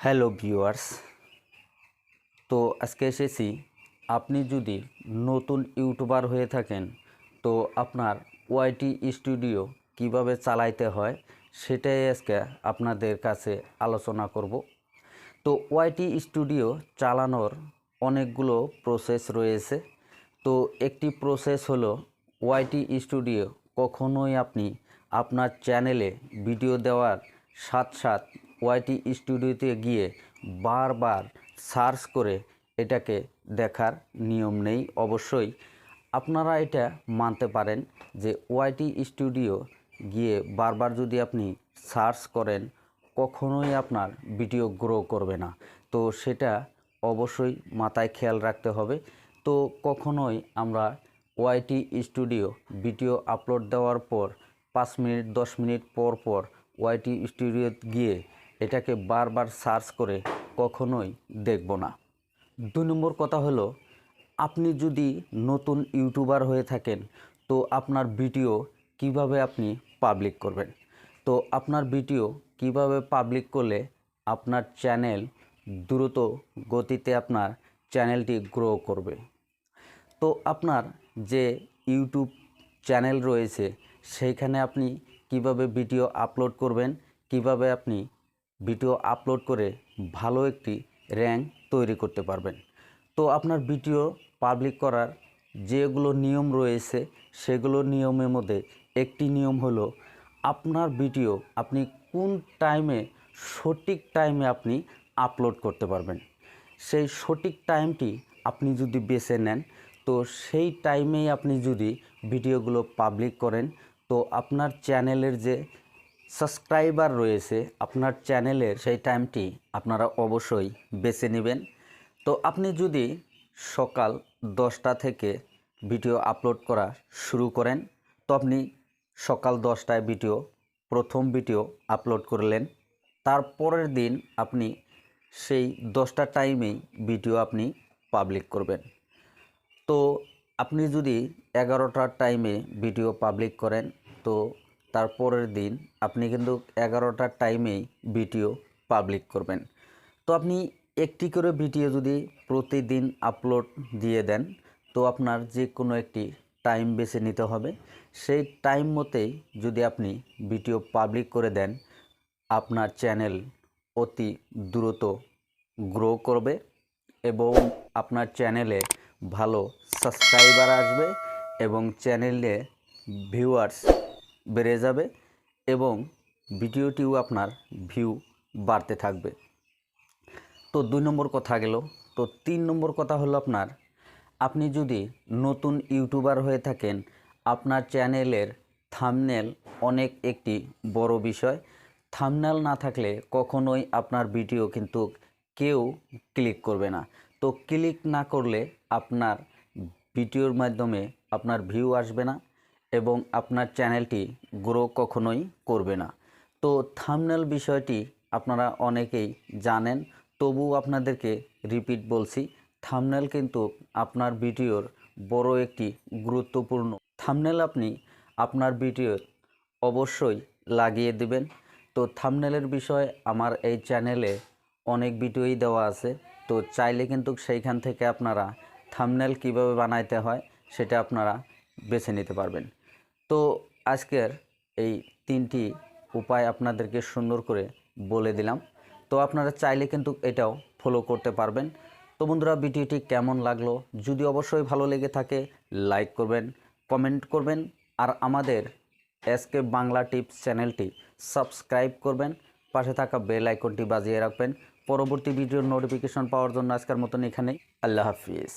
Hello viewers. তো আজকে এসেছি, আপনি যদি নতুন ইউটিউবার হয়ে থাকেন, তো আপনার ওয়াইটি স্টুডিও কীভাবে চালাইতে হয় সেটাই আজকে আপনাদের কাছে আলোচনা করব। তো ওয়াইটি স্টুডিও চালানোর অনেকগুলো প্রসেস রয়েছে। তো একটি প্রসেস হলো ওয়াইটি স্টুডিও কখনোই আপনি আপনার চ্যানেলে ভিডিও দেওয়ার সাথ সাথ ওয়াইটি স্টুডিওতে গিয়ে বারবার সার্চ করে এটাকে দেখার নিয়ম নেই অবশ্যই। আপনারা এটা মানতে পারেন যে ওয়াইটি স্টুডিও গিয়ে বারবার যদি আপনি সার্চ করেন, কখনোই আপনার ভিডিও গ্রো করবে না। তো সেটা অবশ্যই মাথায় খেয়াল রাখতে হবে। তো কখনোই আমরা ওয়াইটি স্টুডিও ভিডিও আপলোড দেওয়ার পর, পাঁচ মিনিট, দশ মিনিট পর পর ওয়াইটি স্টুডিও গিয়ে এটাকে বারবার সার্চ করে কখনোই দেখব না। দুই নম্বর কথা হলো, আপনি যদি নতুন ইউটিউবার হয়ে থাকেন, তো আপনার ভিডিও কীভাবে আপনি পাবলিক করবেন? তো আপনার ভিডিও কীভাবে পাবলিক করলে আপনার চ্যানেল দ্রুত গতিতে আপনার চ্যানেলটি গ্রো করবে? তো আপনার যে ইউটিউব চ্যানেল রয়েছে, সেইখানে আপনি কীভাবে ভিডিও আপলোড করবেন, কীভাবে আপনি ভিডিও আপলোড করে ভালো একটি র্যাঙ্ক তৈরি করতে পারবেন। তো আপনার ভিডিও পাবলিক করার যেগুলো নিয়ম রয়েছে, সেগুলো নিয়মের মধ্যে একটি নিয়ম হলো আপনার ভিডিও আপনি কোন টাইমে সঠিক টাইমে আপনি আপলোড করতে পারবেন। সেই সঠিক টাইমটি আপনি যদি বেছে নেন, তো সেই টাইমেই আপনি যদি ভিডিওগুলো পাবলিক করেন, তো আপনার চ্যানেলের যে সাবস্ক্রাইবার রয়েছে আপনার চ্যানেলের, সেই টাইমটি আপনারা অবশ্যই বেছে নেবেন। তো আপনি যদি সকাল দশটা থেকে ভিডিও আপলোড করা শুরু করেন, তো আপনি সকাল দশটায় ভিডিও, প্রথম ভিডিও আপলোড করলেন। তারপরের দিন আপনি সেই দশটা টাইমেই ভিডিও আপনি পাবলিক করবেন। তো আপনি যদি এগারোটার টাইমে ভিডিও পাবলিক করেন, তো তারপরের দিন আপনি কিন্তু এগারোটার টাইমেই ভিডিও পাবলিক করবেন। তো আপনি একটি করে ভিডিও যদি প্রতিদিন আপলোড দিয়ে দেন, তো আপনার যে কোনো একটি টাইম বেছে নিতে হবে। সেই টাইম মতেই যদি আপনি ভিডিও পাবলিক করে দেন, আপনার চ্যানেল অতি দ্রুত গ্রো করবে এবং আপনার চ্যানেলে ভালো সাবস্ক্রাইবার আসবে এবং চ্যানেলে ভিউয়ার্স বেড়ে যাবে এবং ভিডিওটিও আপনার ভিউ বাড়তে থাকবে। তো দুই নম্বর কথা গেল, তো তিন নম্বর কথা হলো আপনার, আপনি যদি নতুন ইউটিউবার হয়ে থাকেন, আপনার চ্যানেলের থামনেল অনেক একটি বড় বিষয়। থামনেল না থাকলে কখনোই আপনার ভিডিও কিন্তু কেউ ক্লিক করবে না। তো ক্লিক না করলে আপনার ভিডিওর মাধ্যমে আপনার ভিউ আসবে না। এবং আপনার চ্যানেলটি গ্রো কখনোই করবে না। তো থামনেল বিষয়টি আপনারা অনেকেই জানেন তবু আপনাদেরকে রিপিট বলছি, থামনেল কিন্তু আপনার ভিডিওর বড় একটি গুরুত্বপূর্ণ। থামনেল আপনি আপনার ভিডিও অবশ্যই লাগিয়ে দিবেন। তো থামনেলের বিষয়ে আমার এই চ্যানেলে অনেক ভিডিওই দেওয়া আছে। তো চাইলে কিন্তু সেইখান থেকে আপনারা থামনেল কীভাবে বানাইতে হয় সেটা আপনারা বেছে নিতে পারবেন। তো আজকের এই তিনটি উপায় আপনাদেরকে সুন্দর করে বলে দিলাম। তো আপনারা চাইলে কিন্তু এটাও ফলো করতে পারবেন। তো বন্ধুরা, ভিডিওটি কেমন লাগল? যদি অবশ্যই ভালো লেগে থাকে লাইক করবেন কমেন্ট করবেন, আর আমাদের এসকে বাংলা টিপস চ্যানেলটি সাবস্ক্রাইব করবেন। পাশে থাকা বেল আইকনটি বাজিয়ে রাখবেন। পরবর্তী ভিডিওর নোটিফিকেশন পাওয়ার জন্য আজকের মতন এখানেই। আল্লাহ হাফিজ।